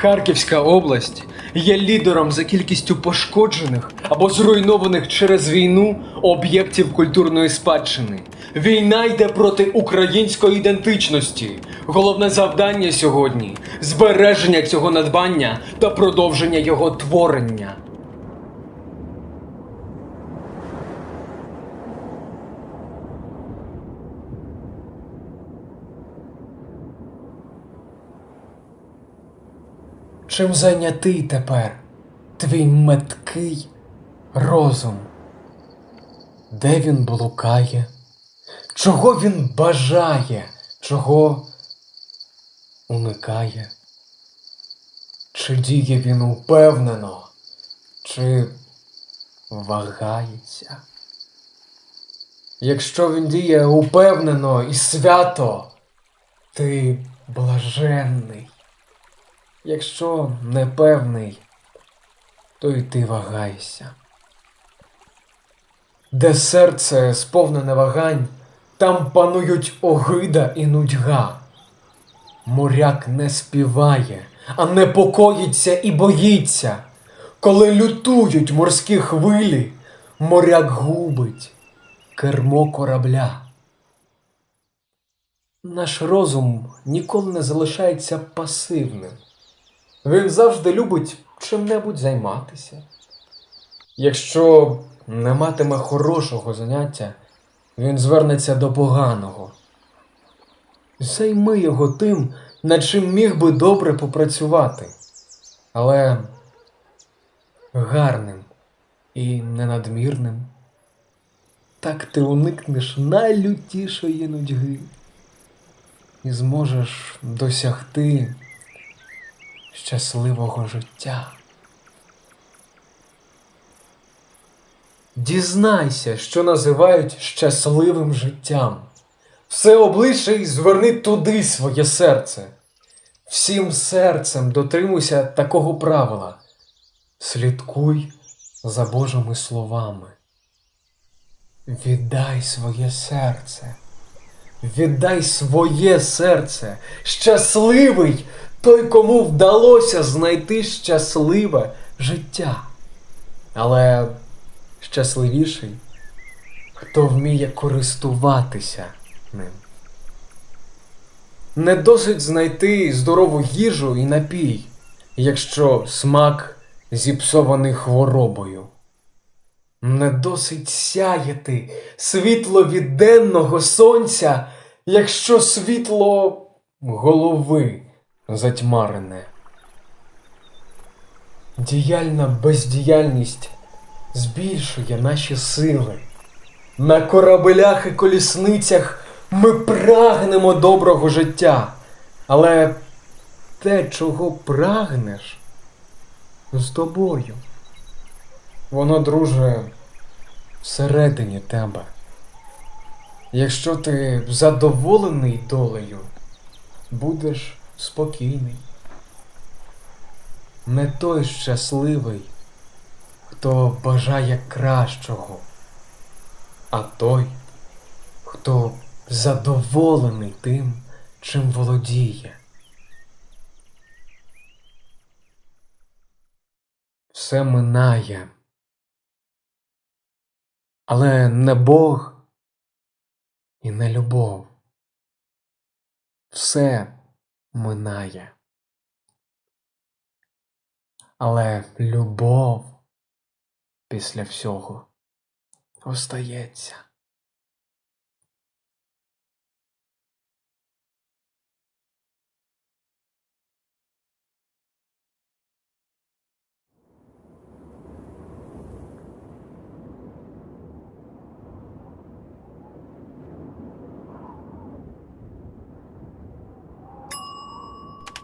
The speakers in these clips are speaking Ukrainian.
Харківська область є лідером за кількістю пошкоджених або зруйнованих через війну об'єктів культурної спадщини. Війна йде проти української ідентичності. Головне завдання сьогодні збереження цього надбання та продовження його творення. Чим зайнятий тепер твій меткий розум? Де він блукає? Чого він бажає? Чого уникає? Чи діє він упевнено, чи вагається? Якщо він діє упевнено і свято, ти блаженний. Якщо непевний, то й ти вагайся. Де серце сповнене вагань, там панують огида і нудьга. Моряк не співає, а непокоїться і боїться. Коли лютують морські хвилі, моряк губить кермо корабля. Наш розум ніколи не залишається пасивним. Він завжди любить чим-небудь займатися. Якщо не матиме хорошого заняття, він звернеться до поганого. Займи його тим, над чим міг би добре попрацювати, але гарним і ненадмірним. Так ти уникнеш найлютішої нудьги і зможеш досягти щасливого життя. Дізнайся, що називають щасливим життям. Все обличчя і зверни туди своє серце. Всім серцем дотримуйся такого правила. Слідкуй за Божими словами. Віддай своє серце. Віддай своє серце. Щасливий той, кому вдалося знайти щасливе життя. Але щасливіший, хто вміє користуватися ним. Не досить знайти здорову їжу і напій, якщо смак зіпсований хворобою. Не досить сяяти світло від денного сонця, якщо світло голови затьмарене. Діяльна бездіяльність збільшує наші сили. На корабелях і колісницях ми прагнемо доброго життя, але те, чого прагнеш, з тобою. Воно, друже, всередині тебе. Якщо ти задоволений долею, будеш спокійний. Не той щасливий, хто бажає кращого, а той, хто задоволений тим, чим володіє. Все минає. Але не Бог і не любов. Все минає. Але любов після всього остається.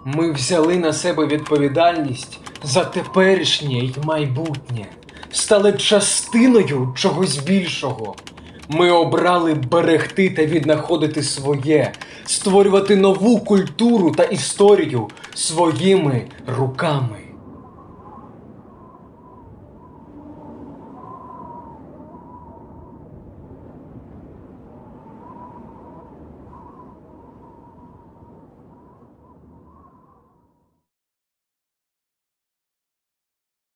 Ми взяли на себе відповідальність за теперішнє й майбутнє, стали частиною чогось більшого. Ми обрали берегти та віднаходити своє, створювати нову культуру та історію своїми руками.